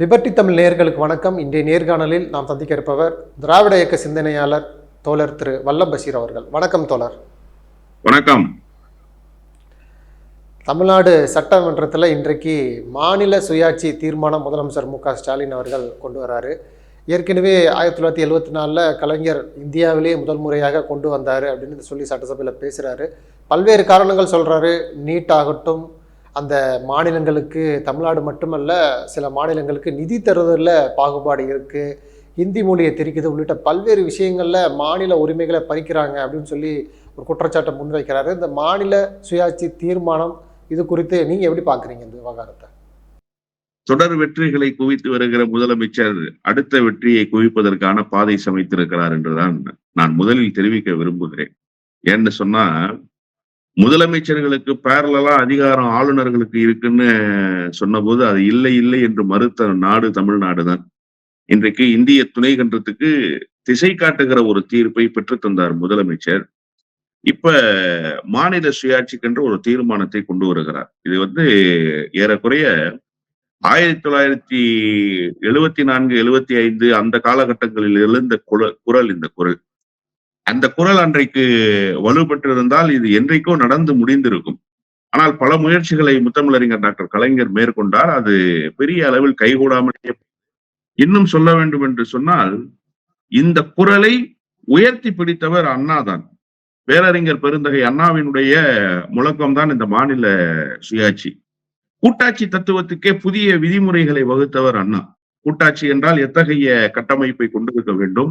Liberty Tamil நேயர்களுக்கு வணக்கம். இன்றைய நேர்காணலில் நாம் சந்திக்க இருப்பவர் திராவிட இயக்க சிந்தனையாளர் தோழர் திரு வல்லம் பஷீர் அவர்கள். வணக்கம் தோழர். வணக்கம். தமிழ்நாடு சட்டமன்றத்தில் இன்றைக்கு மாநில சுயாட்சி தீர்மானம் முதலமைச்சர் மு க ஸ்டாலின் அவர்கள் கொண்டு வராரு. ஏற்கனவே ஆயிரத்தி தொள்ளாயிரத்தி எழுபத்தி நாலில் கலைஞர் இந்தியாவிலேயே முதல் முறையாக கொண்டு வந்தார் அப்படின்னு சொல்லி சட்டசபையில் பேசுகிறாரு பல்வேறு காரணங்கள் சொல்கிறாரு நீட் ஆகட்டும் அந்த மாநிலங்களுக்கு தமிழ்நாடு மட்டுமல்ல சில மாநிலங்களுக்கு நிதி தருவதில் பாகுபாடு இருக்குது ஹிந்தி மொழியை தெரிக்குது உள்ளிட்ட பல்வேறு விஷயங்களில் மாநில உரிமைகளை பறிக்கிறாங்க அப்படின்னு சொல்லி ஒரு குற்றச்சாட்டை முன்வைக்கிறாரு. இந்த மாநில சுயாட்சி தீர்மானம் இது குறித்து நீங்கள் எப்படி பார்க்குறீங்க இந்த விவகாரத்தை? தொடர் வெற்றிகளை குவித்து வருகிற முதலமைச்சர் அடுத்த வெற்றியை குவிப்பதற்கான பாதை சமைத்திருக்கிறார் என்றுதான் நான் முதலில் தெரிவிக்க விரும்புகிறேன். ஏன்னு சொன்னா முதலமைச்சர்களுக்கு பேரலா அதிகாரம் ஆளுநர்களுக்கு இருக்குன்னு சொன்னபோது அது இல்லை இல்லை என்று மறுத்த நாடு தமிழ்நாடு தான். இன்றைக்கு இந்திய துணை கண்டத்துக்கு திசை காட்டுகிற ஒரு தீர்ப்பை பெற்றுத்தந்தார் முதலமைச்சர். இப்ப மாநில சுயாட்சிக்கென்று ஒரு தீர்மானத்தை கொண்டு வருகிறார். இது வந்து ஏறக்குறைய ஆயிரத்தி தொள்ளாயிரத்தி எழுவத்தி நான்கு எழுவத்தி ஐந்து அந்த காலகட்டங்களில் எழுந்த குரல் இந்த குரல். அந்த குரல் அன்றைக்கு வலுப்பெற்றிருந்தால் இது என்றைக்கோ நடந்து முடிந்திருக்கும். ஆனால் பல முயற்சிகளை முத்தமிழறிஞர் டாக்டர் கலைஞர் மேற்கொண்டார். அது பெரிய அளவில் கைகூடாமலே இன்னும் சொல்ல வேண்டும் என்று சொன்னால் இந்த குரலை உயர்த்தி பிடித்தவர் அண்ணாதான். பேரறிஞர் பெருந்தகை அண்ணாவினுடைய முழக்கம்தான் இந்த மாநில சுயாட்சி. கூட்டாட்சி தத்துவத்துக்கே புதிய விதிமுறைகளை வகுத்தவர் அண்ணா. கூட்டாட்சி என்றால் எத்தகைய கட்டமைப்பை கொண்டிருக்க வேண்டும்?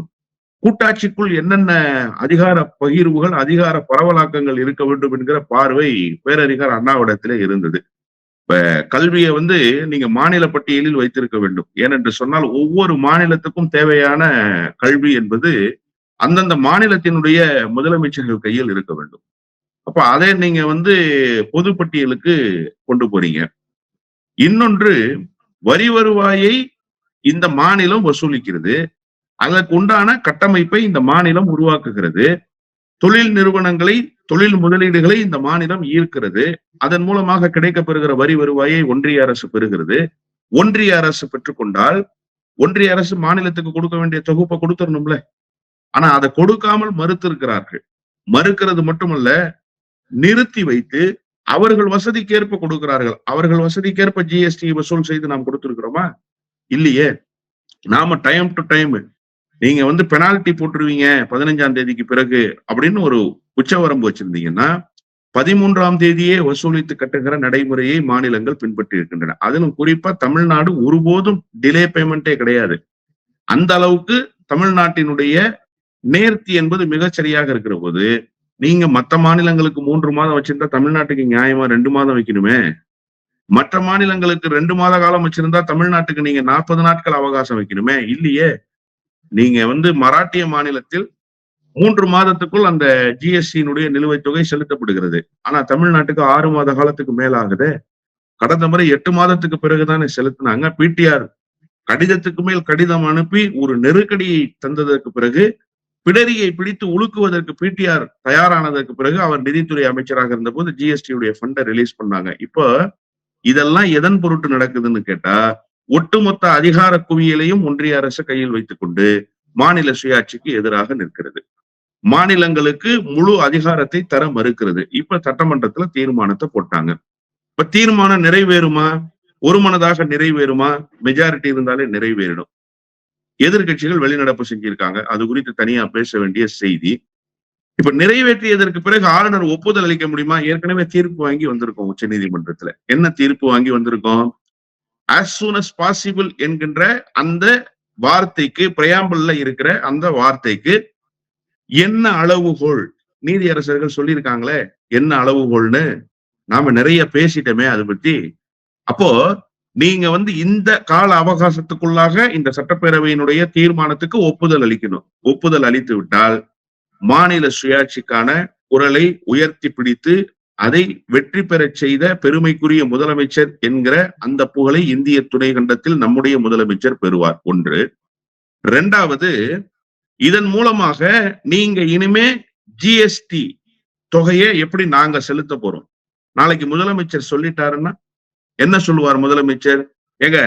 கூட்டாட்சிக்குள் என்னென்ன அதிகார பகிர்வுகள் அதிகார பரவலாக்கங்கள் இருக்க வேண்டும் என்கிற பார்வை பேரறிஞர் அண்ணாவிடத்திலே இருந்தது. இப்ப கல்வியை வந்து நீங்க மாநில பட்டியலில் வைத்திருக்க வேண்டும். ஏனென்று சொன்னால் ஒவ்வொரு மாநிலத்துக்கும் தேவையான கல்வி என்பது அந்தந்த மாநிலத்தினுடைய முதலமைச்சர்கள் கையில் இருக்க வேண்டும். அப்ப அதை நீங்க வந்து பொது பட்டியலுக்கு கொண்டு போறீங்க. இன்னொன்று வரி வருவாயை இந்த மாநிலம் வசூலிக்கிறது. அதற்கு உண்டான கட்டமைப்பை இந்த மாநிலம் உருவாக்குகிறது. தொழில் நிறுவனங்களை தொழில் முதலீடுகளை இந்த மாநிலம் ஈர்க்கிறது. அதன் மூலமாக கிடைக்கப்பெறுகிற வரி வருவாயை ஒன்றிய அரசு பெறுகிறது. ஒன்றிய அரசு பெற்றுக்கொண்டால் ஒன்றிய அரசு மாநிலத்துக்கு கொடுக்க வேண்டிய தொகுப்பை கொடுத்துடணும்ல. ஆனா அதை கொடுக்காமல் மறுத்திருக்கிறார்கள். மறுக்கிறது மட்டுமல்ல நிறுத்தி வைத்து அவர்கள் வசதிக்கேற்ப கொடுக்கிறார்கள். அவர்கள் வசதிக்கேற்ப ஜிஎஸ்டி வசூல் செய்து நாம் கொடுத்திருக்கிறோமா? இல்லையே. நாம டைம் டு டைம் நீங்க வந்து பெனால்டி போட்டுருவீங்க பதினஞ்சாம் தேதிக்கு பிறகு அப்படின்னு ஒரு உச்சவரம்பு வச்சிருந்தீங்கன்னா பதிமூன்றாம் தேதியே வசூலித்து கட்டுகிற நடைமுறையை மாநிலங்கள் பின்பற்றி இருக்கின்றன. அதிலும் குறிப்பா தமிழ்நாடு ஒருபோதும் டிலே பேமெண்டே கிடையாது. அந்த அளவுக்கு தமிழ்நாட்டினுடைய நேர்த்தி என்பது மிகச் சரியாக இருக்கிற போது நீங்க மத்த மாநிலங்களுக்கு மூன்று மாதம் வச்சிருந்தா தமிழ்நாட்டுக்கு நியாயமா ரெண்டு மாதம் வைக்கணுமே? மற்ற மாநிலங்களுக்கு ரெண்டு மாத காலம் வச்சிருந்தா தமிழ்நாட்டுக்கு நீங்க நாற்பது நாட்கள் அவகாசம் வைக்கணுமே? இல்லையே. நீங்க வந்து மராட்டிய மாநிலத்தில் மூன்று மாதத்துக்குள் அந்த ஜிஎஸ்டியினுடைய நிலுவைத் தொகை செலுத்தப்படுகிறது. ஆனா தமிழ்நாட்டுக்கு ஆறு மாத காலத்துக்கு மேலாகுது. கடந்த முறை எட்டு மாதத்துக்கு பிறகுதானே செலுத்தினாங்க. பிடிஆர் கடிதத்துக்கு மேல் கடிதம் அனுப்பி ஒரு நெருக்கடியை தந்ததற்கு பிறகு பிடரியை பிடித்து உழுக்குவதற்கு பிடிஆர் தயாரானதற்கு பிறகு அவர் நிதித்துறை அமைச்சராக இருந்தபோது ஜிஎஸ்டியுடைய ஃபண்டை ரிலீஸ் பண்ணாங்க. இப்போ இதெல்லாம் எதன் பொருட்டு நடக்குதுன்னு கேட்டா ஒட்டுமொத்த அதிகார குவியலையும் ஒன்றிய அரசு கையில் வைத்துக் கொண்டு மாநில சுயாட்சிக்கு எதிராக நிற்கிறது. மாநிலங்களுக்கு முழு அதிகாரத்தை தர மறுக்கிறது. இப்ப சட்டமன்றத்துல தீர்மானத்தை போட்டாங்க. இப்ப தீர்மானம் நிறைவேறுமா? ஒரு மனதாக நிறைவேறுமா? மெஜாரிட்டி இருந்தாலே நிறைவேறிடும். எதிர்கட்சிகள் வெளிநடப்பு செஞ்சிருக்காங்க. அது குறித்து தனியா பேச வேண்டிய செய்தி. இப்ப நிறைவேற்றியதற்கு பிறகு ஆளுநர் ஒப்புதல் அளிக்க முடியுமா? ஏற்கனவே தீர்ப்பு வாங்கி வந்திருக்கோம் உச்ச நீதிமன்றத்துல. என்ன தீர்ப்பு வாங்கி வந்திருக்கோம்? ஆஸ் சூன் அஸ் பாசிபிள் என்கின்ற அந்த வார்த்தைக்கு பிரயாம்பல்ல இருக்கிற அந்த வார்த்தைக்கு என்ன அளவுகோல்? நீதியரசர்கள் சொல்லியிருக்காங்களே என்ன அளவுகோல்னு நாம நிறைய பேசிட்டோமே அதை பத்தி. அப்போ நீங்க வந்து இந்த கால அவகாசத்துக்குள்ளாக இந்த சட்டப்பேரவையினுடைய தீர்மானத்துக்கு ஒப்புதல் அளிக்கணும். ஒப்புதல் அளித்து விட்டால் மாநில சுயாட்சிக்கான குரலை உயர்த்தி பிடித்து அதை வெற்றி பெறச் செய்த பெருமைக்குரிய முதலமைச்சர் என்கிற அந்த புகழை இந்திய துணை கண்டத்தில் நம்முடைய முதலமைச்சர் பெறுவார். ஒன்று. இரண்டாவது இதன் மூலமாக நீங்க இனிமே ஜிஎஸ்டி தொகையை எப்படி நாங்க செலுத்த போறோம்? நாளைக்கு முதலமைச்சர் சொல்லிட்டாருன்னா என்ன சொல்லுவார் முதலமைச்சர்? எங்க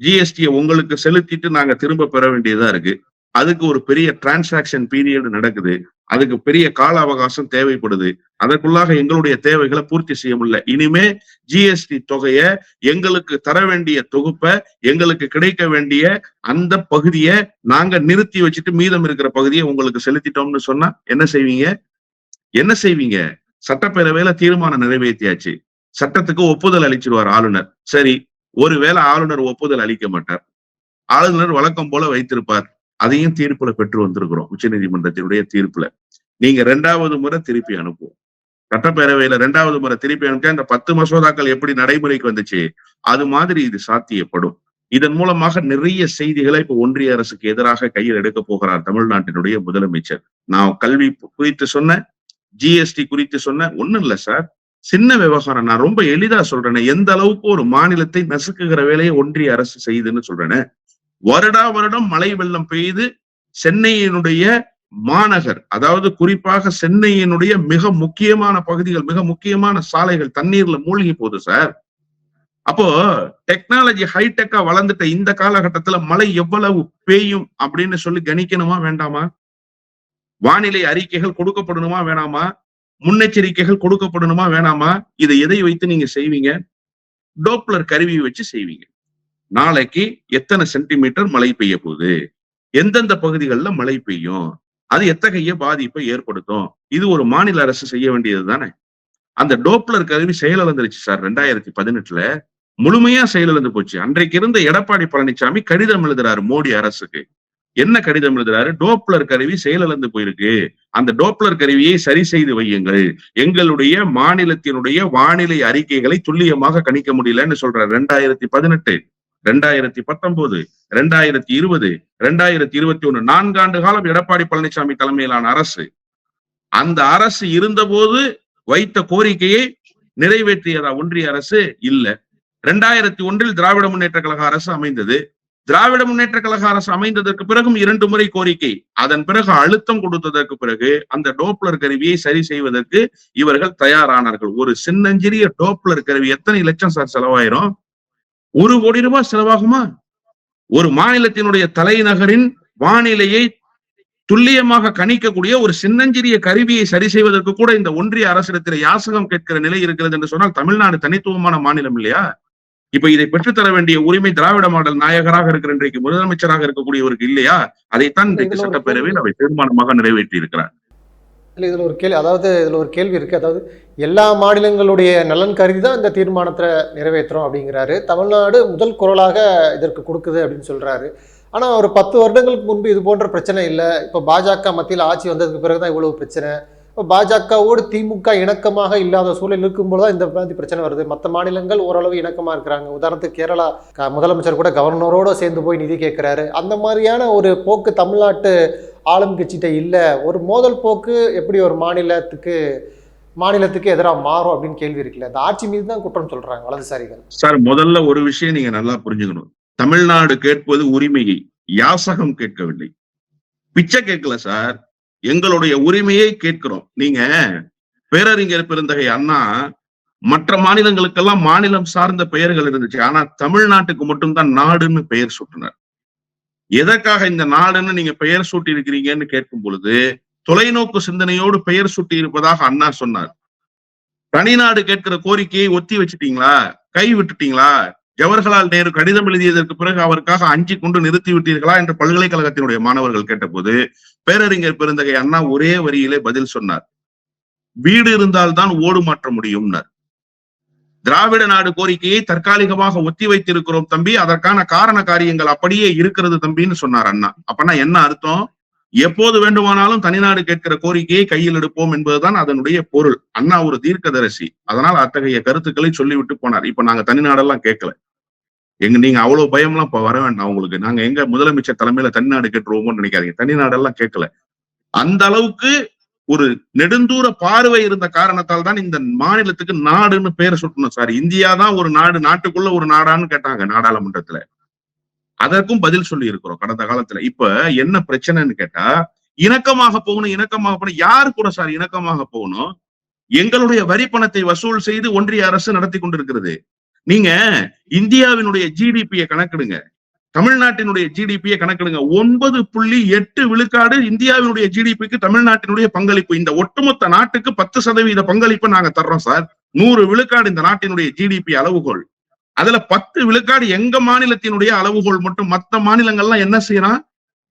ஜிஎஸ்டியை உங்களுக்கு செலுத்திட்டு நாங்க திரும்ப பெற வேண்டியதா இருக்கு? அதுக்கு ஒரு பெரிய டிரான்சாக்ஷன் பீரியட் நடக்குது. அதுக்கு பெரிய கால அவகாசம் தேவைப்படுது. அதற்குள்ளாக எங்களுடைய தேவைகளை பூர்த்தி செய்ய முடியல. இனிமே ஜிஎஸ்டி தொகைய எங்களுக்கு தர வேண்டிய தொகுப்பை எங்களுக்கு கிடைக்க வேண்டிய அந்த பகுதியை நாங்க நிறுத்தி வச்சுட்டு மீதம் இருக்கிற பகுதியை உங்களுக்கு செலுத்திட்டோம்னு சொன்னா என்ன செய்வீங்க? என்ன செய்வீங்க? சட்டப்பேரவையில தீர்மானம் நிறைவேற்றியாச்சு. சட்டத்துக்கு ஒப்புதல் அளிச்சிருவார் ஆளுநர். சரி ஒருவேளை ஆளுநர் ஒப்புதல் அளிக்க மாட்டார். ஆளுநர் வழக்கம் போல வைத்திருப்பார். அதையும் தீர்ப்புல பெற்று வந்திருக்கிறோம். உச்சநீதிமன்றத்தினுடைய தீர்ப்புல. நீங்க ரெண்டாவது முறை திருப்பி அனுப்புவோம். சட்டப்பேரவையில ரெண்டாவது முறை திருப்பி அனுப்ப இந்த பத்து மசோதாக்கள் எப்படி நடைமுறைக்கு வந்துச்சு? அது மாதிரி இது சாத்தியப்படும். இதன் மூலமாக நிறைய செய்திகளை இப்ப ஒன்றிய அரசுக்கு எதிராக கையில் எடுக்க போகிறார் தமிழ்நாட்டினுடைய முதலமைச்சர். நான் கல்வி குறித்து சொன்னேன் ஜிஎஸ்டி குறித்து சொன்னேன். ஒண்ணும் இல்ல சார். சின்ன விவகாரம். நான் ரொம்ப எளிதா சொல்றேன் எந்த அளவுக்கு ஒரு மாநிலத்தை நசுக்குகிற வேலையை ஒன்றிய அரசு செய்யுதுன்னு சொல்றேன்னு வருடா வருடம் மழை வெள்ளம் பெய்து சென்னையினுடைய மாநகர் அதாவது குறிப்பாக சென்னையினுடைய மிக முக்கியமான பகுதிகள் மிக முக்கியமான சாலைகள் தண்ணீர்ல மூழ்கி போகுது சார். அப்போ டெக்னாலஜி ஹைடெக்கா வளர்ந்துட்ட இந்த காலகட்டத்துல மழை எவ்வளவு பெய்யும் அப்படின்னு சொல்லி கணிக்கணுமா வேண்டாமா? வானிலை அறிக்கைகள் கொடுக்கப்படணுமா வேணாமா? முன்னெச்சரிக்கைகள் கொடுக்கப்படணுமா வேணாமா? இதை எதை வைத்து நீங்க செய்வீங்க? டோப்ளர் கருவியை வச்சு செய்வீங்க. நாளைக்கு எத்தனை சென்டிமீட்டர் மழை பெய்ய போகுது எந்தெந்த பகுதிகளில் மழை பெய்யும்? அது எத்தகைய பாதிப்பை ஏற்படுத்தும்? இது ஒரு மாநில அரசு செய்ய வேண்டியது தானே? அந்த டோப்ளர் கருவி செயலிழந்துருச்சு சார் ரெண்டாயிரத்தி பதினெட்டுல. முழுமையா செயலிழந்து போச்சு. அன்றைக்கு இருந்த எடப்பாடி பழனிசாமி கடிதம் எழுதுறாரு மோடி அரசுக்கு. என்ன கடிதம் எழுதுறாரு? டோப்ளர் கருவி செயலிழந்து போயிருக்கு. அந்த டோப்ளர் கருவியை சரி செய்து வையுங்கள். எங்களுடைய மாநிலத்தினுடைய வானிலை அறிக்கைகளை துல்லியமாக கணிக்க முடியலன்னு சொல்றாரு. ரெண்டாயிரத்தி பதினெட்டு. ரெண்டாயிரத்தி பத்தொன்பது ரெண்டாயிரத்தி இருபது ரெண்டாயிரத்தி இருபத்தி ஒண்ணு நான்காண்டு காலம் எடப்பாடி பழனிசாமி தலைமையிலான அரசு. அந்த அரசு இருந்தபோது வைத்த கோரிக்கையை நிறைவேற்றியதா ஒன்றிய அரசு? இல்ல. ரெண்டாயிரத்தி ஒன்றில் திராவிட முன்னேற்ற கழக அரசு அமைந்தது. திராவிட முன்னேற்ற கழக அரசு அமைந்ததற்கு பிறகும் இரண்டு முறை கோரிக்கை. அதன் பிறகு அழுத்தம் கொடுத்ததற்கு பிறகு அந்த டோப்ளர் கருவியை சரி செய்வதற்கு இவர்கள் தயாரானார்கள். ஒரு சின்னஞ்சிறிய டோப்ளர் கருவி எத்தனை லட்சம் சார் செலவாயிரும்? ஒரு கோடி ரூபாய் செலவாகுமா? ஒரு மாநிலத்தினுடைய தலைநகரின் வானிலையை துல்லியமாக கணிக்கக்கூடிய ஒரு சின்னஞ்சிறிய கருவியை சரி செய்வதற்கு கூட இந்த ஒன்றிய அரசிடத்தில் யாசகம் கேட்கிற நிலை இருக்கிறது என்று சொன்னால் தமிழ்நாடு தனித்துவமான மாநிலம் இல்லையா? இப்ப இதை பெற்றுத்தர வேண்டிய உரிமை திராவிட மாடல் நாயகராக இருக்கிற இன்றைக்கு முதலமைச்சராக இருக்கக்கூடியவருக்கு இல்லையா? அதைத்தான் இன்றைக்கு சட்டப்பேரவையில் அவை தீர்மானமாக நிறைவேற்றி இருக்கிறார் இல்லை இதில் ஒரு கேள்வி அதாவது இதில் ஒரு கேள்வி இருக்குது அதாவது எல்லா மாநிலங்களுடைய நலன் கருதி தான் இந்த தீர்மானத்தை நிறைவேற்றுறோம் அப்படிங்கிறாரு. தமிழ்நாடு முதல் குரலாக இதற்கு கொடுக்குது அப்படின்னு சொல்கிறாரு ஆனால் ஒரு பத்து வருடங்களுக்கு முன்பு இது போன்ற பிரச்சனை இல்லை. இப்போ பாஜக மத்தியில் ஆட்சி வந்ததுக்கு பிறகு தான் இவ்வளவு பிரச்சனை. இப்போ பாஜகவோடு திமுக இணக்கமாக இல்லாத சூழல் இருக்கும்போது தான் இந்த மாதிரி பிரச்சனை வருது. மற்ற மாநிலங்கள் ஓரளவு இணக்கமாக இருக்கிறாங்க. உதாரணத்துக்கு கேரளா முதலமைச்சர் கூட கவர்னரோட சேர்ந்து போய் நிதி கேட்குறாரு அந்த மாதிரியான ஒரு போக்கு தமிழ்நாட்டு ஆளும் கட்சிகிட்ட இல்லை. ஒரு மோதல் போக்கு எப்படி ஒரு மாநிலத்துக்கு மாநிலத்துக்கு எதிராக மாறும் அப்படின்னு கேள்வி இருக்குல்ல? அந்த ஆட்சி மீது தான் குற்றம் சொல்றாங்க வலதுசாரிகள். சார் முதல்ல ஒரு விஷயம் நீங்க நல்லா புரிஞ்சுக்கணும். தமிழ்நாடு கேட்பது உரிமையை யாசகம் கேட்கவில்லை. பிச்சை கேட்கல சார். எங்களுடைய உரிமையை கேட்கிறோம். நீங்க பேரறிஞர் பெருந்தகை அண்ணா மற்ற மாநிலங்களுக்கெல்லாம் மாநிலம் சார்ந்த பெயர்கள் இருந்துச்சு. ஆனா தமிழ்நாட்டுக்கு மட்டும்தான் நாடுன்னு பெயர் சூட்டினார். எதற்காக இந்த நாடுன்னு நீங்க பெயர் சூட்டி இருக்கிறீங்கன்னு கேட்கும் பொழுது தொலைநோக்கு சிந்தனையோடு பெயர் சூட்டி இருப்பதாக அண்ணா சொன்னார். தனிநாடு கேட்கிற கோரிக்கையை ஒத்தி வச்சுட்டீங்களா? கை விட்டுட்டீங்களா? ஜவஹர்லால் நேரு கடிதம் எழுதியதற்கு பிறகு அவருக்காக அஞ்சி கொண்டு நிறுத்தி விட்டீர்களா என்று பல்கலைக்கழகத்தினுடைய மாணவர்கள் கேட்டபோது பேரறிஞர் பெருந்தகை அண்ணா ஒரே வரியிலே பதில் சொன்னார். வீடு இருந்தால்தான் ஓடு மாற்ற முடியும்னார். திராவிட நாடு கோரிக்கையை தற்காலிகமாக ஒத்தி வைத்திருக்கிறோம் தம்பி. அதற்கான காரண காரியங்கள் அப்படியே இருக்கிறது தம்பின்னு சொன்னார் அண்ணா. அப்பனா என்ன அர்த்தம்? எப்போது வேண்டுமானாலும் தனிநாடு கேட்கிற கோரிக்கையை கையில் எடுப்போம் என்பதுதான் அதனுடைய பொருள். அண்ணா ஒரு தீர்க்கதரிசி. அதனால் அத்தகைய கருத்துக்களை சொல்லிவிட்டு போனார். இப்ப நாங்க தனிநாடெல்லாம் கேட்கல. எங்க நீங்க அவ்வளவு பயம்லாம் இப்ப வர வேண்டாம் உங்களுக்கு. நாங்க எங்க முதலமைச்சர் தலைமையில தனிநாடு கேட்டுருவோமோன்னு நினைக்காதீங்க. தனிநாடெல்லாம் கேட்கல. அந்த அளவுக்கு ஒரு நெடுந்தூர பார்வை இருந்த காரணத்தால் தான் இந்த மாநிலத்துக்கு நாடுன்னு பேர் சுட்டணும் சார். இந்தியா தான் ஒரு நாடு நாட்டுக்குள்ள ஒரு நாடான்னு கேட்டாங்க நாடாளுமன்றத்துல. அதற்கும் பதில் சொல்லி இருக்கிறோம் கடந்த காலத்துல. இப்ப என்ன பிரச்சனைன்னு கேட்டா இணக்கமாக போகணும் இணக்கமாக போகணும். யாரு கூட சார் இணக்கமாக போகணும்? எங்களுடைய வரி பணத்தை வசூல் செய்து ஒன்றிய அரசு நடத்தி கொண்டிருக்கிறது. நீங்க இந்தியாவினுடைய ஜிடிபியை கணக்கிடுங்க. தமிழ்நாட்டினுடைய ஜிடிபியை கணக்கெடுங்க. ஒன்பது புள்ளி எட்டு விழுக்காடு இந்தியாவினுடைய ஜிடிபிக்கு தமிழ்நாட்டினுடைய பங்களிப்பு. இந்த ஒட்டுமொத்த நாட்டுக்கு பத்து சதவீத பங்களிப்பு நாங்க தர்றோம் சார். நூறு விழுக்காடு இந்த நாட்டினுடைய ஜிடிபி அளவுகோல். அதுல பத்து விழுக்காடு எங்க மாநிலத்தினுடைய அளவுகோல் மட்டும். மத்த மாநிலங்கள்லாம் என்ன செய்யறான்?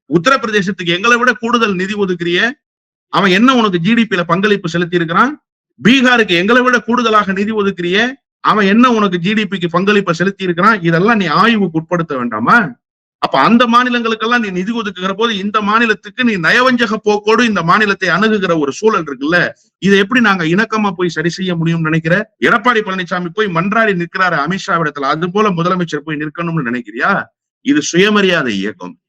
உத்தரப்பிரதேசத்துக்கு எங்களை விட கூடுதல் நிதி ஒதுக்குறிய. அவன் என்ன உனக்கு ஜிடிபியில பங்களிப்பு செலுத்தி இருக்கிறான் பீகாருக்கு எங்களை விட கூடுதலாக நிதி ஒதுக்குறிய. அவன் என்ன உனக்கு ஜிடிபிக்கு பங்களிப்பை செலுத்தி இருக்கிறான் இதெல்லாம் நீ ஆய்வுக்கு உட்படுத்த வேண்டாமா? அப்ப அந்த மாநிலங்களுக்கெல்லாம் நீ நிதி ஒதுக்குகிற போது இந்த மாநிலத்துக்கு நீ நயவஞ்சக போக்கோடு இந்த மாநிலத்தை அணுகுகிற ஒரு சூழல் இருக்குல்ல? இதை எப்படி நாங்க இணக்கமா போய் சரி செய்ய முடியும்னு நினைக்கிற? எடப்பாடி பழனிசாமி போய் மன்றாடி நிற்கிறாரு அமித்ஷா இடத்துல. அது போல முதலமைச்சர் போய் நிற்கணும்னு நினைக்கிறியா? இது சுயமரியாதை இயக்கம்.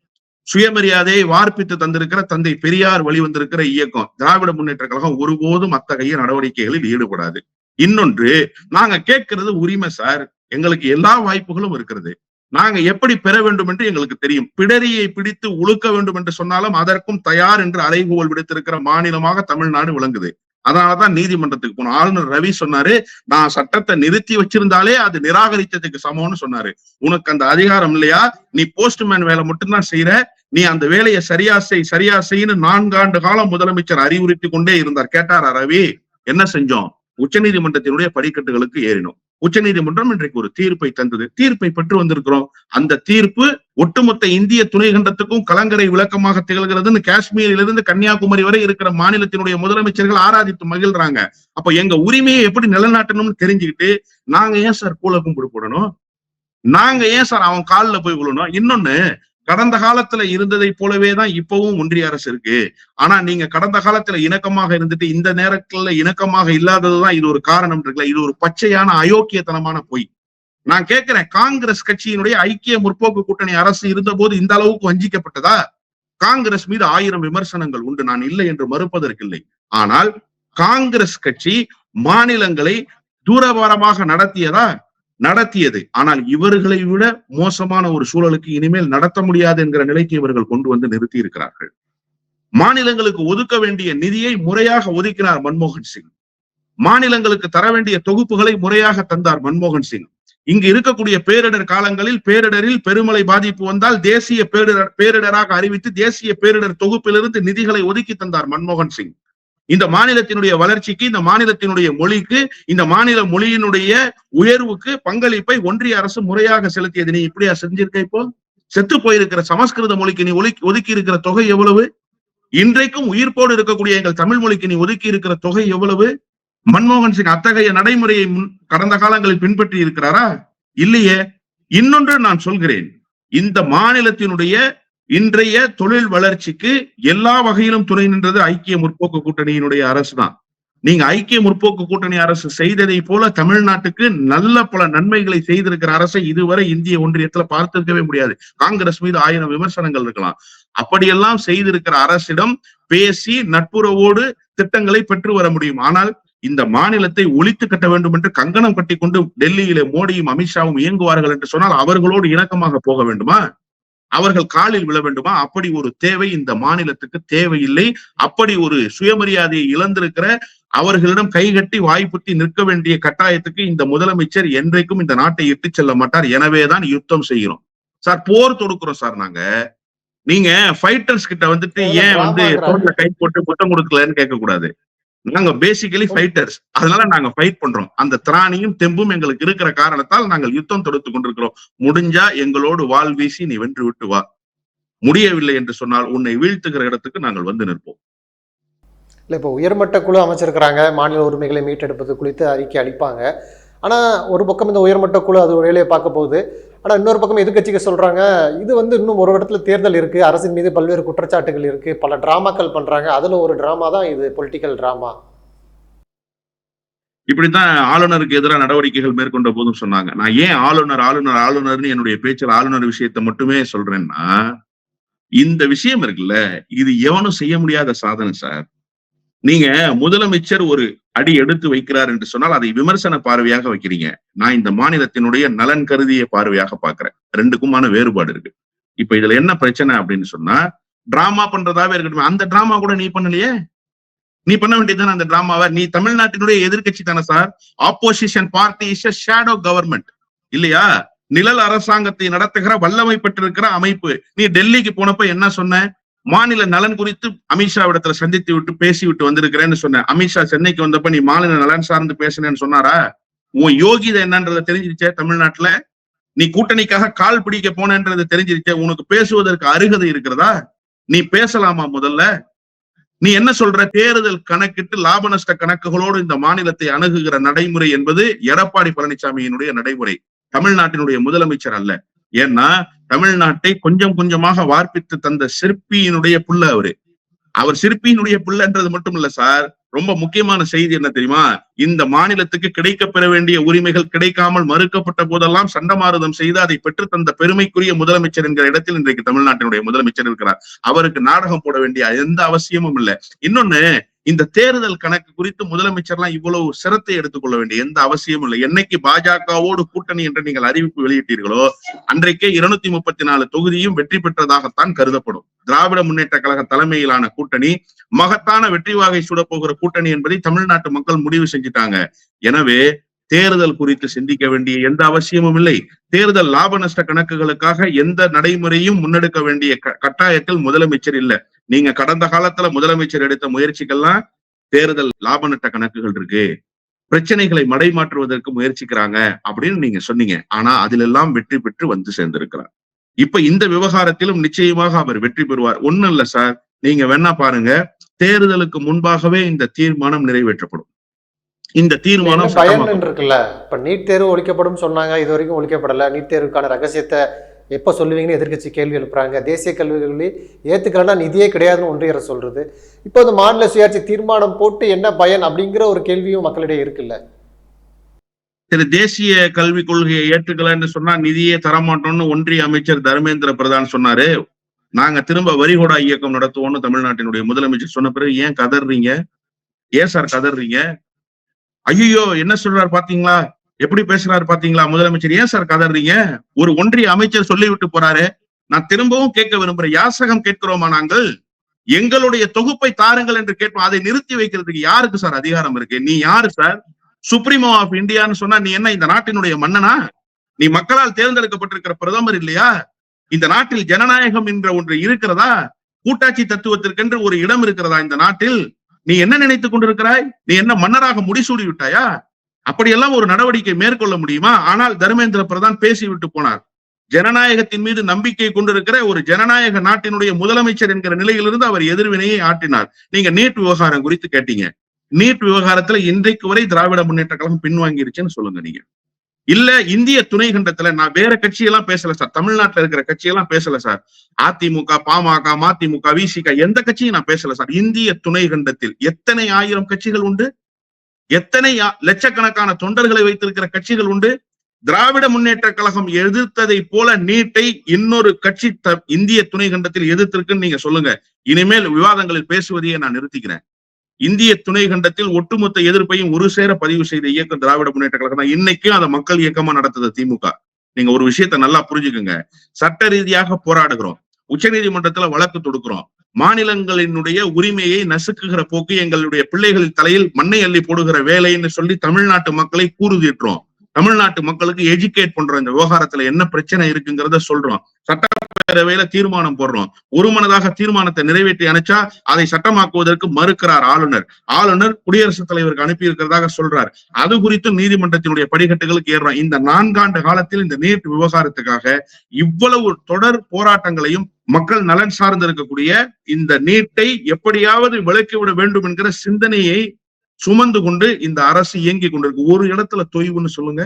சுயமரியாதையை வார்ப்பித்து தந்திருக்கிற தந்தை பெரியார் வழிவந்திருக்கிற இயக்கம். திராவிட முன்னேற்ற கழகம் ஒருபோதும் அத்தகைய நடவடிக்கைகளில் ஈடுபடாது. இன்னொன்று நாங்க கேட்கிறது உரிமை சார். எங்களுக்கு எல்லா வாய்ப்புகளும் இருக்கிறது. நாங்க எப்படி பெற வேண்டும் என்று எங்களுக்கு தெரியும். பிடரியை பிடித்து உழுக்க வேண்டும் என்று சொன்னாலும் அதற்கும் தயார் என்று அறைகோல் விடுத்திருக்கிற மாநிலமாக தமிழ்நாடு விளங்குது. அதனாலதான் நீதிமன்றத்துக்கு போனோம் ஆளுநர் ரவி சொன்னாரு நான் சட்டத்தை நிறுத்தி வச்சிருந்தாலே அது நிராகரித்ததுக்கு சமம்னு சொன்னாரு. உனக்கு அந்த அதிகாரம் இல்லையா? நீ போஸ்ட்மேன் வேலை மட்டும்தான் செய்யற நீ அந்த வேலையை சரியா செய் சரியா செய்யு நான்காண்டு காலம் முதலமைச்சர் அறிவுறுத்தி கொண்டே இருந்தார். கேட்டாரா ரவி? என்ன செஞ்சோம்? உச்சநீதிமன்றத்தினுடைய படிக்கட்டுகளுக்கு ஏறினோம். உச்சநீதிமன்றம் இன்றைக்கு ஒரு தீர்ப்பை தந்தது. தீர்ப்பை பெற்று வந்திருக்கிறோம். அந்த தீர்ப்பு ஒட்டுமொத்த இந்திய துணைகண்டத்துக்கும் கலங்கரை விளக்கமாக திகழ்கிறதுன்னு காஷ்மீரிலிருந்து கன்னியாகுமரி வரை இருக்கிற மாநிலத்தினுடைய முதலமைச்சர்கள் ஆராதித்து மகிழ்றாங்க. அப்ப எங்க உரிமையை எப்படி நிலநாட்டணும்னு தெரிஞ்சுக்கிட்டு நாங்க ஏன் சார் கூல கும்பிடு போடணும்? நாங்க ஏன் சார் அவன் காலில் போய் விழணும்? இன்னொன்னு கடந்த காலத்துல இருந்ததை போலவே தான் இப்பவும் ஒன்றிய அரசு இருக்கு. ஆனா நீங்க கடந்த காலத்துல இணக்கமாக இருந்துட்டு இந்த நேரத்துல இணக்கமாக இல்லாததுதான் இது ஒரு காரணம் இருக்குல்ல. இது ஒரு பச்சையான அயோக்கியத்தனமான பொய். நான் கேட்கிறேன் காங்கிரஸ் கட்சியினுடைய ஐக்கிய முற்போக்கு கூட்டணி அரசு இருந்த போது இந்த அளவுக்கு வஞ்சிக்கப்பட்டதா? காங்கிரஸ் மீது ஆயிரம் விமர்சனங்கள் உண்டு. நான் இல்லை என்று மறுப்பதற்கில்லை. ஆனால் காங்கிரஸ் கட்சி மாநிலங்களை தூரபாரமாக நடத்தியதா? நடத்தியது. ஆனால் இவர்களை விட மோசமான ஒரு சூழலுக்கு இனிமேல் நடத்த முடியாது என்கிற நிலைக்கு இவர்கள் கொண்டு வந்து நிறுத்தி இருக்கிறார்கள் மாநிலங்களுக்கு ஒதுக்க வேண்டிய நிதியை முறையாக ஒதுக்கினார் மன்மோகன் சிங். மாநிலங்களுக்கு தர வேண்டிய தொகுப்புகளை முறையாக தந்தார் மன்மோகன் சிங். இங்கு இருக்கக்கூடிய பேரிடர் காலங்களில் பேரிடரில் பெருமழை பாதிப்பு வந்தால் தேசிய பேரிடர் பேரிடராக அறிவித்து தேசிய பேரிடர் தொகுப்பிலிருந்து நிதிகளை ஒதுக்கி தந்தார் மன்மோகன் சிங். இந்த மாநிலத்தினுடைய வளர்ச்சிக்கு இந்த மாநிலத்தினுடைய மொழிக்கு இந்த மாநில மொழியினுடைய உயர்வுக்கு பங்களிப்பை ஒன்றிய அரசு முறையாக செலுத்தியது. நீ இப்படியா செஞ்சிருக்க இப்போ? செத்து போயிருக்கிற சமஸ்கிருத மொழிக்கு நீ ஒலி ஒதுக்கி இருக்கிற தொகை எவ்வளவு? இன்றைக்கும் உயிர்ப்போடு இருக்கக்கூடிய எங்கள் தமிழ் மொழிக்கு நீ ஒதுக்கி இருக்கிற தொகை எவ்வளவு? மன்மோகன் சிங் அத்தகைய நடைமுறையை முன் கடந்த காலங்களில் பின்பற்றி இருக்கிறாரா? இல்லையே. இன்னொன்று நான் சொல்கிறேன். இந்த மாநிலத்தினுடைய இன்றைய தொழில் வளர்ச்சிக்கு எல்லா வகையிலும் துணை நின்றது ஐக்கிய முற்போக்கு கூட்டணியினுடைய அரசு தான் நீங்க ஐக்கிய முற்போக்கு கூட்டணி அரசு செய்ததை போல தமிழ்நாட்டுக்கு நல்ல பல நன்மைகளை செய்திருக்கிற அரசை இதுவரை இந்திய ஒன்றியத்துல பார்த்திருக்கவே முடியாது. காங்கிரஸ் மீது ஆயிரம் விமர்சனங்கள் இருக்கலாம். அப்படியெல்லாம் செய்திருக்கிற அரசிடம் பேசி நட்புறவோடு திட்டங்களை பெற்று வர முடியும். ஆனால் இந்த மாநிலத்தை ஒழித்து கட்ட வேண்டும் என்று கங்கணம் கட்டி கொண்டு டெல்லியிலே மோடியும் அமித்ஷாவும் இயங்குவார்கள் என்று சொன்னால் அவர்களோடு இணக்கமாக போக வேண்டுமா? அவர்கள் காலில் விழ வேண்டுமா? அப்படி ஒரு தேவை இந்த மாநிலத்துக்கு தேவையில்லை. அப்படி ஒரு சுயமரியாதையை இழந்திருக்கிற அவர்களிடம் கைகட்டி வாய்ப்புத்தி நிற்க வேண்டிய கட்டாயத்துக்கு இந்த முதலமைச்சர் என்றைக்கும் இந்த நாட்டை இட்டு செல்ல மாட்டார். எனவேதான் யுத்தம் செய்கிறோம். சார் போர் தொடுக்கிறோம் சார் நாங்க. நீங்க ஃபைட்டர்ஸ் கிட்ட வந்துட்டு ஏன் வந்து கை போட்டு முத்தம் கொடுக்கலன்னு கேட்க கூடாது நாங்க பேசிக்கலி ஃபைட்டர்ஸ் அதனால நாங்க ஃபைட் பண்றோம். அந்த திராணியும் தெம்பும் எங்களுக்கு இருக்கிற காரணத்தால் நாங்கள் யுத்தம் தொடுத்து கொண்டிருக்கிறோம். முடிஞ்சா எங்களோடு வாள் வீசி நீ வென்று விட்டு வா. முடியவில்லை என்று சொன்னால் உன்னை வீழ்த்துகிற இடத்துக்கு நாங்கள் வந்து நிற்போம். இல்லை இப்போ உயர்மட்ட குழு அமைச்சிருக்கிறாங்க. மாநில உரிமைகளை மீட்டெடுப்பது குறித்து அறிக்கை அளிப்பாங்க. ஆனால் ஒரு பக்கம் இந்த உயர்மட்ட குழு அது வேலையை பார்க்க போகுது. ஆனால் இன்னொரு பக்கம் எதிர்க்கட்சிக்கு சொல்கிறாங்க இது வந்து இன்னும் ஒரு இடத்துல தேர்தல் இருக்குது அரசின் மீது பல்வேறு குற்றச்சாட்டுகள் இருக்குது பல ட்ராமாக்கள் பண்ணுறாங்க அதில் ஒரு ட்ராமா தான் இது பொலிட்டிக்கல் ட்ராமா இப்படித்தான் ஆளுநருக்கு எதிராக நடவடிக்கைகள் மேற்கொண்ட போதும் சொன்னாங்க. நான் ஏன் ஆளுநர் ஆளுநர் ஆளுநர்னு என்னுடைய பேச்சில் ஆளுநர் விஷயத்தை மட்டுமே சொல்றேன்னா இந்த விஷயம் இருக்குல்ல இது எவனும் செய்ய முடியாத சாதனை சார். நீங்க முதலமைச்சர் ஒரு அடி எடுத்து வைக்கிறார் என்று சொன்னால் அதை விமர்சன பார்வையாக வைக்கிறீங்க. நான் இந்த மாநிலத்தினுடைய நலன் கருதிய பார்வையாக பாக்குறேன் ரெண்டுக்குமான வேறுபாடு இருக்கு. இப்ப இதுல என்ன பிரச்சனை அப்படின்னு சொன்னா டிராமா பண்றதாவே இருக்கட்டும். அந்த டிராமா கூட நீ பண்ணலையே? நீ பண்ண வேண்டியதுதானே அந்த டிராமாவை நீ தமிழ்நாட்டினுடைய எதிர்கட்சி தானே sir opposition party is shadow government இல்லையா? நிழல் அரசாங்கத்தை நடத்துகிற வல்லமை பெற்றிருக்கிற அமைப்பு. நீ டெல்லிக்கு போனப்ப என்ன சொன்ன? மாநில நலன் குறித்து அமித்ஷா இடத்துல சந்தித்து விட்டு பேசி விட்டு வந்திருக்கிறேன்னு சொன்ன அமித்ஷா சென்னைக்கு வந்தப்ப நீ மாநில நலன் சார்ந்து பேசினேன்னு சொன்னாரா? உன் யோகிதை என்னன்றத தெரிஞ்சிருச்சே தமிழ்நாட்டுல? நீ கூட்டணிக்காக கால் பிடிக்க போனேன்றது தெரிஞ்சிருச்சே? உனக்கு பேசுவதற்கு அருகதை இருக்கிறதா? நீ பேசலாமா முதல்ல? நீ என்ன சொல்ற? தேர்தல் கணக்கிட்டு லாப நஷ்ட கணக்குகளோடு இந்த மாநிலத்தை அணுகுகிற நடைமுறை என்பது எடப்பாடி பழனிசாமியினுடைய நடைமுறை. தமிழ்நாட்டினுடைய முதலமைச்சர் அல்ல. ஏன்னா தமிழ்நாட்டை கொஞ்சம் கொஞ்சமாக வார்ப்பித்து தந்த சிற்பியினுடைய புள்ள அவரு. அவர் சிற்பியினுடைய புள்ளன்றது மட்டும் இல்ல சார் ரொம்ப முக்கியமான செய்தி என்ன தெரியுமா? இந்த மாநிலத்துக்கு கிடைக்க பெற வேண்டிய உரிமைகள் கிடைக்காமல் மறுக்கப்பட்ட போதெல்லாம் சண்டமாரதம் செய்து அதை பெற்று தந்த பெருமைக்குரிய முதலமைச்சர் என்கிற இடத்தில் இன்றைக்கு தமிழ்நாட்டினுடைய முதலமைச்சர் இருக்கிறார். அவருக்கு நாடகம் போட வேண்டிய எந்த அவசியமும் இல்லை. இன்னொன்னு இந்த தேர்தல் கணக்கு குறித்து முதலமைச்சர்லாம் இவ்வளவு சிரத்தை எடுத்துக்கொள்ள வேண்டிய எந்த அவசியமும் இல்லை. என்னைக்கு பாஜகவோடு கூட்டணி என்று நீங்கள் அறிவிப்பு வெளியிட்டீர்களோ அன்றைக்கே இருநூத்தி முப்பத்தி நாலு தொகுதியும் வெற்றி பெற்றதாகத்தான் கருதப்படும். திராவிட முன்னேற்ற கழக தலைமையிலான கூட்டணி மகத்தான வெற்றி வாகை சுடப்போகிற கூட்டணி என்பதை தமிழ்நாட்டு மக்கள் முடிவு செஞ்சுட்டாங்க. எனவே தேர்தல் குறித்து சிந்திக்க வேண்டிய எந்த அவசியமும் இல்லை. தேர்தல் லாப நஷ்ட கணக்குகளுக்காக எந்த நடைமுறையும் முன்னெடுக்க வேண்டிய க- கட்டாயத்தில் முதலமைச்சர் இல்ல. நீங்க கடந்த காலத்துல முதலமைச்சர் எடுத்த முயற்சிகள்லாம் தேர்தல் லாப நட்ட கணக்குகள் இருக்கு. பிரச்சனைகளை மடைமாற்றுவதற்கு முயற்சிக்கிறாங்க அப்படின்னு நீங்க சொன்னீங்க. ஆனா அதிலெல்லாம் வெற்றி பெற்று வந்து சேர்ந்திருக்கிறார். இப்ப இந்த விவகாரத்திலும் நிச்சயமாக அவர் வெற்றி பெறுவார். ஒண்ணும் இல்ல சார். நீங்க வேணா பாருங்க. தேர்தலுக்கு முன்பாகவே இந்த தீர்மானம் நிறைவேற்றப்படும். இந்த தீர்மானம் பயன். இருக்குல்ல இப்ப நீட் தேர்வு ஒழிக்கப்படும் சொன்னாங்க இது வரைக்கும் ஒழிக்கப்படல. நீட் தேர்வுக்கான ரகசியத்தை எப்ப சொல்லுவீங்கன்னு எதிர்க்கட்சி கேள்வி எழுப்புறாங்க. தேசிய கல்விக் கொள்கை ஏத்துக்கலன்னா நிதியே கிடையாதுன்னு ஒன்றிய அரசு சொல்றது. இப்போ இந்த மாநில சுயாட்சி தீர்மானம் போட்டு என்ன பயன் அப்படிங்கிற ஒரு கேள்வியும் மக்களிடையே இருக்குல்ல? சரி தேசிய கல்விக் கொள்கையை ஏற்றுக்கலன்னு சொன்னா நிதியே தரமாட்டோம்னு ஒன்றிய அமைச்சர் தர்மேந்திர பிரதான் சொன்னாரு. நாங்க திரும்ப வரிகோடா இயக்கம் நடத்துவோம்னு தமிழ்நாட்டினுடைய முதலமைச்சர் சொன்ன பிறகு ஏன் கதறீங்க? ஏன் சார் கதறீங்க? ஐயோ என்ன சொல்றாரு பாத்தீங்களா? எப்படி பேசுறாரு பாத்தீங்களா முதலமைச்சர்? ஏன் சார் கதறீங்க? ஒரு ஒன்றிய அமைச்சர் சொல்லிவிட்டு போறாரு. நான் திரும்பவும் கேட்க விரும்புறேன். யாசகம் கேட்கிறோமா நாங்கள்? எங்களுடைய தொகுப்பை தாருங்கள் என்று கேட்போம். அதை நிறுத்தி வைக்கிறதுக்கு யாருக்கு சார் அதிகாரம் இருக்கு? நீ யாரு சார்? சுப்ரீமோ ஆஃப் இந்தியான்னு சொன்னா நீ என்ன இந்த நாட்டினுடைய மன்னனா? நீ மக்களால் தேர்ந்தெடுக்கப்பட்டிருக்கிற பிரதமர் இல்லையா? இந்த நாட்டில் ஜனநாயகம் என்ற ஒன்று இருக்கிறதா? கூட்டாட்சி தத்துவத்திற்கென்று ஒரு இடம் இருக்கிறதா இந்த நாட்டில்? நீ என்ன நினைத்துக் கொண்டிருக்கிறாய்? நீ என்ன மன்னராக முடிசூடி விட்டாயா? அப்படியெல்லாம் ஒரு நடவடிக்கை மேற்கொள்ள முடியுமா? ஆனால் தர்மேந்திர பிரதான் பேசிவிட்டு போனார். ஜனநாயகத்தின் மீது நம்பிக்கை கொண்டிருக்கிற ஒரு ஜனநாயக நாட்டினுடைய முதலமைச்சர் என்கிற நிலையிலிருந்து அவர் எதிர்வினையை ஆட்டினார் நீங்க நீட் விவகாரம் குறித்து கேட்டீங்க. நீட் விவகாரத்துல இன்றைக்கு வரை திராவிட முன்னேற்ற கழகம் பின்வாங்கிருச்சுன்னு சொல்லுங்க நீங்க. இல்ல இந்திய துணை கண்டத்துல நான் வேற கட்சியெல்லாம் பேசல சார். தமிழ்நாட்டுல இருக்கிற கட்சியெல்லாம் பேசல சார். அதிமுக பாமக மதிமுக விசிக எந்த கட்சியும் நான் பேசல சார். இந்திய துணை கண்டத்தில் எத்தனை ஆயிரம் கட்சிகள் உண்டு? எத்தனை லட்சக்கணக்கான தொண்டர்களை வைத்திருக்கிற கட்சிகள் உண்டு? திராவிட முன்னேற்ற கழகம் எதிர்த்ததை போல நீட்டை இன்னொரு கட்சி த- இந்திய துணை கண்டத்தில் எதிர்த்திருக்குன்னு நீங்க சொல்லுங்க. இனிமேல் விவாதங்களில் பேசுவதையே நான் நிறுத்திக்கிறேன். இந்திய துணை கண்டத்தில் ஒட்டுமொத்த எதிர்ப்பையும் ஒரு சேர பதிவு செய்த இயக்கம் திராவிட முன்னேற்ற கழகம் தான். இன்னைக்கும் அதை மக்கள் இயக்கமா நடத்துது திமுக. நீங்க ஒரு விஷயத்த நல்லா புரிஞ்சுக்கோங்க. சட்ட ரீதியாக போராடுகிறோம். உச்சநீதிமன்றத்துல வழக்கு தொடுக்கிறோம். மாநிலங்களினுடைய உரிமையை நசுக்குகிற போக்கு எங்களுடைய பிள்ளைகளின் தலையில் மண்ணை அள்ளி போடுகிற வேலைன்னு சொல்லி தமிழ்நாட்டு மக்களை கூறுதிட்டுறோம் தமிழ்நாட்டு மக்களுக்கு எஜுகேட் பண்றோம் இந்த விவகாரத்துல என்ன பிரச்சனை இருக்குங்கிறத சொல்றோம். சட்டப்பேரவையில தீர்மானம் போடுறோம். ஒருமனதாக தீர்மானத்தை நிறைவேற்றி அனுப்பிச்சா அதை சட்டமாக்குவதற்கு மறுக்கிறார் ஆளுநர். ஆளுநர் குடியரசுத் தலைவருக்கு அனுப்பி இருக்கிறதாக சொல்றார். அது குறித்து நீதிமன்றத்தினுடைய படிக்கட்டுகளுக்கு ஏறுறோம். இந்த நான்காண்டு காலத்தில் இந்த நீட் விவகாரத்துக்காக இவ்வளவு தொடர் போராட்டங்களையும் மக்கள் நலன் சார்ந்திருக்கக்கூடிய இந்த நீட்டை எப்படியாவது விலக்கிவிட வேண்டும் என்கிற சிந்தனையை சுமந்து கொண்டு இந்த அரசு இயங்கி கொண்டிருக்கு. ஒரு இடத்துல தொய்வுன்னு சொல்லுங்க.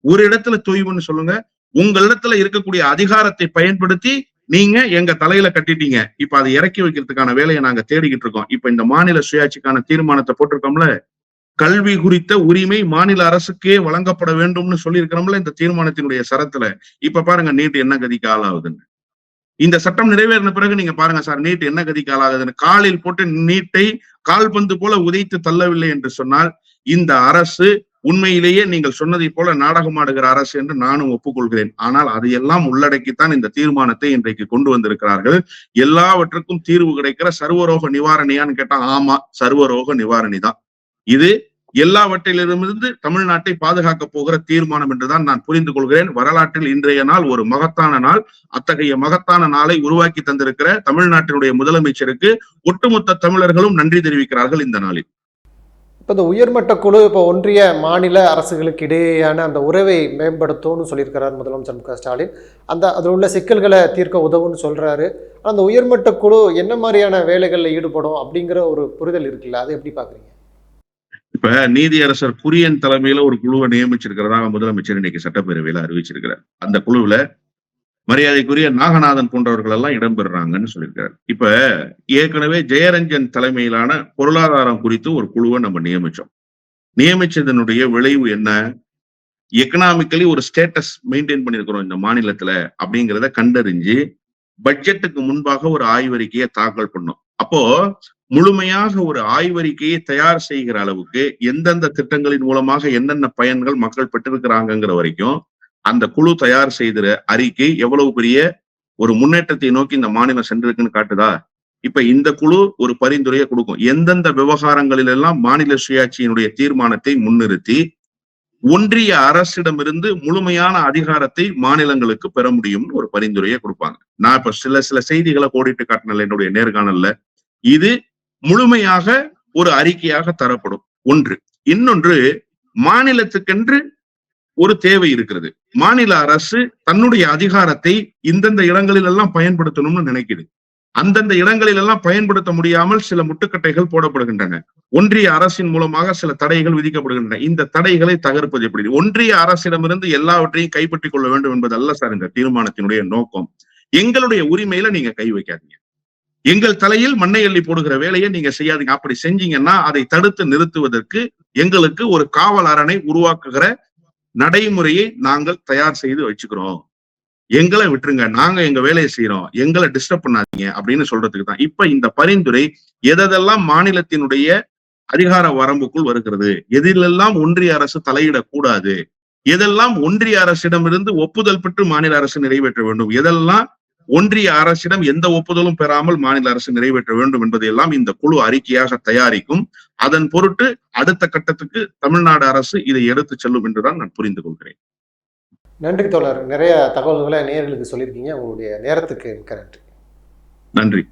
ஒரு இடத்துல தொய்வுன்னு சொல்லுங்க. உங்க இடத்துல இருக்கக்கூடிய அதிகாரத்தை பயன்படுத்தி நீங்க எங்க தலையில கட்டிட்டீங்க. இப்ப அதை இறக்கி வைக்கிறதுக்கான வேலையை நாங்க தேடிக்கிட்டு இருக்கோம். இப்ப இந்த மாநில சுயாட்சிக்கான தீர்மானத்தை போட்டிருக்கோம்ல. கல்வி குறித்த உரிமை மாநில அரசுக்கே வழங்கப்பட வேண்டும்னு சொல்லியிருக்கிறோம்ல இந்த தீர்மானத்தினுடைய சரத்துல. இப்ப பாருங்க நீட் என்ன கதிக்கு ஆளாகுதுன்னு. இந்த சட்டம் நிறைவேறின பிறகு நீங்க பாருங்க சார் நீட் என்ன கதிக்கு ஆளாகுதுன்னு. காலில் போட்டு நீட்டை கால்பந்து போல உதைத்து தள்ளவில்லை என்று சொன்னால் இந்த அரசு உண்மையிலேயே நீங்கள் சொன்னதை போல நாடகமாடுகிற அரசு என்று நானும் ஒப்புக்கொள்கிறேன். ஆனால் அதையெல்லாம் உள்ளடக்கித்தான் இந்த தீர்மானத்தை இன்றைக்கு கொண்டு வந்திருக்கிறார்கள். எல்லாவற்றுக்கும் தீர்வு கிடைக்கிற சர்வரோக நிவாரணியான்னு கேட்டா ஆமா சர்வரோக நிவாரணி தான். இது எல்லாவற்றிலிருந்து தமிழ்நாட்டை பாதுகாக்க போகிற தீர்மானம் என்றுதான் நான் புரிந்து கொள்கிறேன். வரலாற்றில் இன்றைய நாள் ஒரு மகத்தான நாள். அத்தகைய மகத்தான நாளை உருவாக்கி தந்திருக்கிற தமிழ்நாட்டினுடைய முதலமைச்சருக்கு ஒட்டுமொத்த தமிழர்களும் நன்றி தெரிவிக்கிறார்கள் இந்த நாளில். இப்போ இந்த உயர்மட்ட குழு இப்போ ஒன்றிய மாநில அரசுகளுக்கு இடையேயான அந்த உறவை மேம்படுத்தும்னு சொல்லியிருக்கிறார் முதலமைச்சர் மு க ஸ்டாலின். அந்த அதில் உள்ள சிக்கல்களை தீர்க்க உதவும்னு சொல்றாரு. அந்த உயர்மட்ட குழு என்ன மாதிரியான வேலைகளில் ஈடுபடும் அப்படிங்கிற ஒரு புரிதல் இருக்குல்ல? அதை எப்படி பார்க்குறீங்க இப்ப நீதியரசர் குரியன் தலைமையில ஒரு குழுவை நியமிச்சிருக்கிறதாக முதலமைச்சர் இன்னைக்கு சட்டப்பேரவையில அறிவிச்சிருக்கிறார். அந்த குழுவுல மரியாதைக்குரிய நாகநாதன் போன்றவர்கள் எல்லாம் இடம்பெறுறாங்கன்னு சொல்லியிருக்காரு இப்ப ஏற்கனவே ஜெயரஞ்சன் தலைமையிலான பொருளாதாரம் குறித்து ஒரு குழுவை நம்ம நியமிச்சோம். நியமிச்சதனுடைய விளைவு என்ன? எக்கனாமிக்கலி ஒரு ஸ்டேட்டஸ் மெயின்டைன் பண்ணிருக்கிறோம் இந்த மாநிலத்துல அப்படிங்கிறத கண்டறிஞ்சு பட்ஜெட்டுக்கு முன்பாக ஒரு ஆய்வறிக்கையை தாக்கல் பண்ணோம். அப்போ முழுமையாக ஒரு ஆய்வறிக்கையை தயார் செய்கிற அளவுக்கு எந்தெந்த திட்டங்களின் மூலமாக என்னென்ன பயன்கள் மக்கள் பெற்றிருக்கிறாங்கிற வரைக்கும் அந்த குழு தயார் செய்கிற அறிக்கை எவ்வளவு பெரிய ஒரு முன்னேற்றத்தை நோக்கி இந்த மாநிலம் சென்றிருக்குன்னு காட்டுதா? இப்ப இந்த குழு ஒரு பரிந்துரையை கொடுக்கும். எந்தெந்த விவகாரங்களிலெல்லாம் மாநில சுயாட்சியினுடைய தீர்மானத்தை முன்னிறுத்தி ஒன்றிய அரசிடமிருந்து முழுமையான அதிகாரத்தை மாநிலங்களுக்கு பெற முடியும்னு ஒரு பரிந்துரையை கொடுப்பாங்க. நான் இப்ப சில சில செய்திகளை கோடிட்டு காட்டினல என்னுடைய நேர்காணல்ல. இது முழுமையாக ஒரு அறிக்கையாக தரப்படும். ஒன்று. இன்னொன்று மாநிலத்துக்கென்று ஒரு தேவை இருக்கிறது. மாநில அரசு தன்னுடைய அதிகாரத்தை இந்தந்த இடங்களில் எல்லாம் பயன்படுத்தணும்னு நினைக்குது. அந்தந்த இடங்களில் எல்லாம் பயன்படுத்த முடியாமல் சில முட்டுக்கட்டைகள் போடப்படுகின்றன. ஒன்றிய அரசின் மூலமாக சில தடைகள் விதிக்கப்படுகின்றன. இந்த தடைகளை தகர்ப்பது எப்படி? ஒன்றிய அரசிடமிருந்து எல்லாவற்றையும் கைப்பற்றிக் கொள்ள வேண்டும் என்பது அல்ல சார் இந்த தீர்மானத்தினுடைய நோக்கம். எங்களுடைய உரிமையில நீங்க கை வைக்காதீங்க. எங்கள் தலையில் மண்ணை அள்ளி போடுகிற வேலையை நீங்க செய்யாதீங்க. அப்படி செஞ்சீங்கன்னா அதை தடுத்து நிறுத்துவதற்கு எங்களுக்கு ஒரு காவல் அரணை உருவாக்குகிற நடைமுறையை நாங்கள் தயார் செய்து வச்சுக்கிறோம். எங்களை விட்டுருங்க. நாங்க எங்க வேலையை செய்யறோம் எங்களை டிஸ்டர்ப் பண்ணாதீங்க அப்படின்னு சொல்றதுக்கு தான். இப்ப இந்த பரிந்துரை எதெல்லாம் மாநிலத்தினுடைய அதிகார வரம்புக்குள் வருகிறது? எதிலெல்லாம் ஒன்றிய அரசு தலையிடக்கூடாது? எதெல்லாம் ஒன்றிய அரசிடமிருந்து ஒப்புதல் பெற்று மாநில அரசு நிறைவேற்ற வேண்டும்? எதெல்லாம் ஒன்றிய அரசிடம் எந்த ஒப்புதலும் பெறாமல் மாநில அரசு நிறைவேற்ற வேண்டும் என்பதையெல்லாம் இந்த குழு அறிக்கையாக தயாரிக்கும். அதன் பொருட்டு அடுத்த கட்டத்துக்கு தமிழ்நாடு அரசு இதை எடுத்து செல்லும் என்றுதான் நான் புரிந்து கொள்கிறேன். நன்றி தோழர். நிறைய தகவல்களை நேயர்களுக்கு சொல்லியிருக்கீங்க. உங்களுடைய நேரத்துக்கு நன்றி.